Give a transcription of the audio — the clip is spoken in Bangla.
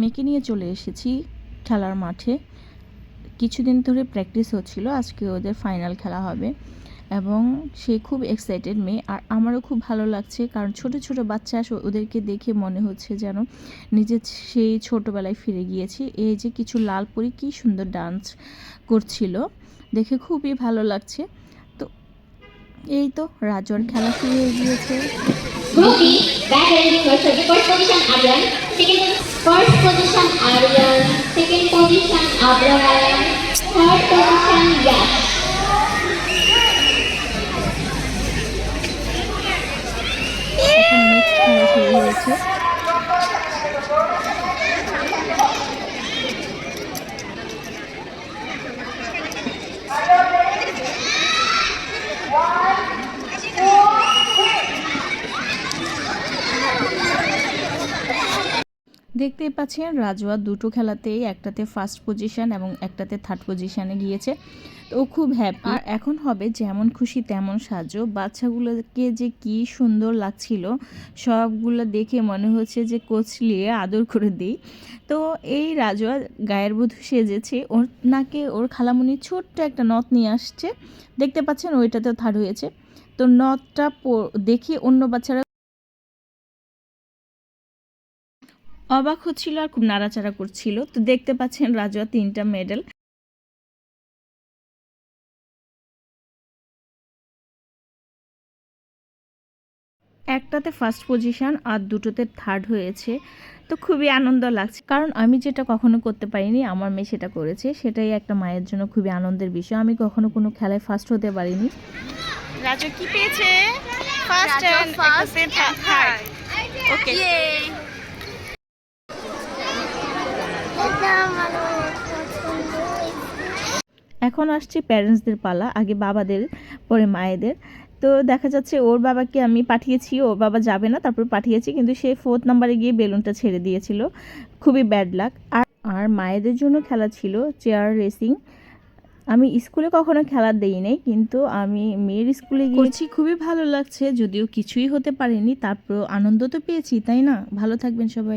মেয়েকে নিয়ে চলে এসেছি খেলার মাঠে। কিছুদিন ধরে প্র্যাকটিস হচ্ছিল, আজকে ওদের ফাইনাল খেলা হবে এবং সে খুব এক্সাইটেড মেয়ে আর আমারও খুব ভালো লাগছে কারণ ছোট ছোট বাচ্চা ওদেরকে দেখে মনে হচ্ছে যেন নিজের সেই ছোটোবেলায় ফিরে গিয়েছি। এই যে কিছু লাল পরি কী সুন্দর ডান্স করছিল, দেখে খুবই ভালো লাগছে। তো এই তো, রাজর খেলা শুরু হয়ে গিয়েছে। Group B, back ending versus the first position Aryan, second first position Aryan, second position Abraham, third position Yash. এখন নেক্সট খেলা শুরু হয়েছে দেখতেই পাচ্ছেন রাজওয়া দুটো খেলাতেই একটাতে ফার্স্ট পজিশন এবং একটাতে থার্ড পজিশনে গিয়েছে। তো ও খুব হ্যাপি আর এখন হবে যেমন খুশি তেমন সাজো। বাচ্চাগুলোকে যে কি সুন্দর লাগছিল সবগুলো দেখে মনে হচ্ছে যে কোচলিয়ে আদর করে দিই। তো এই রাজওয়া গায়ের বধূ সেজেছে। ওর নাকে ওর খালামুনি ছোট্ট একটা নথ নিয়ে আসছে। দেখতে পাচ্ছেন ওইটাতেও থার্ড হয়েছে। তো নথটা দেখে অন্য বাচ্চারা অবাক হচ্ছিল আর খুব নাড়াচাড়া করছিল। তো দেখতে পাচ্ছেন রাজুয়া তিনটা মেডেল একটাতে ফার্স্ট পজিশন আর দুটোতে থার্ড হয়েছে। তো খুবই আনন্দ লাগছে। কারণ আমি যেটা কখনো করতে পারিনি আমার মেয়ে সেটা করেছে। সেটাই একটা মায়ের জন্য খুবই আনন্দের বিষয়। আমি কখনো কোনো খেলায় ফার্স্ট হতে পারিনি। রাজু কি পেয়েছে? ফার্স্ট এন্ড একটাতে থার্ড ওকে এখন আসছে প্যারেন্টসদের পালা, আগে বাবাদের, পরে মায়েদের। তো দেখা যাচ্ছে ওর বাবাকে আমি পাঠিয়েছি, ওর বাবা যাবে না, তারপর পাঠিয়েছি, কিন্তু সে ফোর্থ নাম্বারে গিয়ে বেলুনটা ছেড়ে দিয়েছিল। খুবই ব্যাড লাক আর আর মায়েদের জন্য খেলা ছিল চেয়ার রেসিং আমি স্কুলে কখনো খেলা দেই নাই, কিন্তু আমি মেয়ের স্কুলে গিয়েছি খুবই ভালো লাগছে, যদিও কিছুই হতে পারেনি তারপর আনন্দ তো পেয়েছি, তাই না? ভালো থাকবেন সবাই।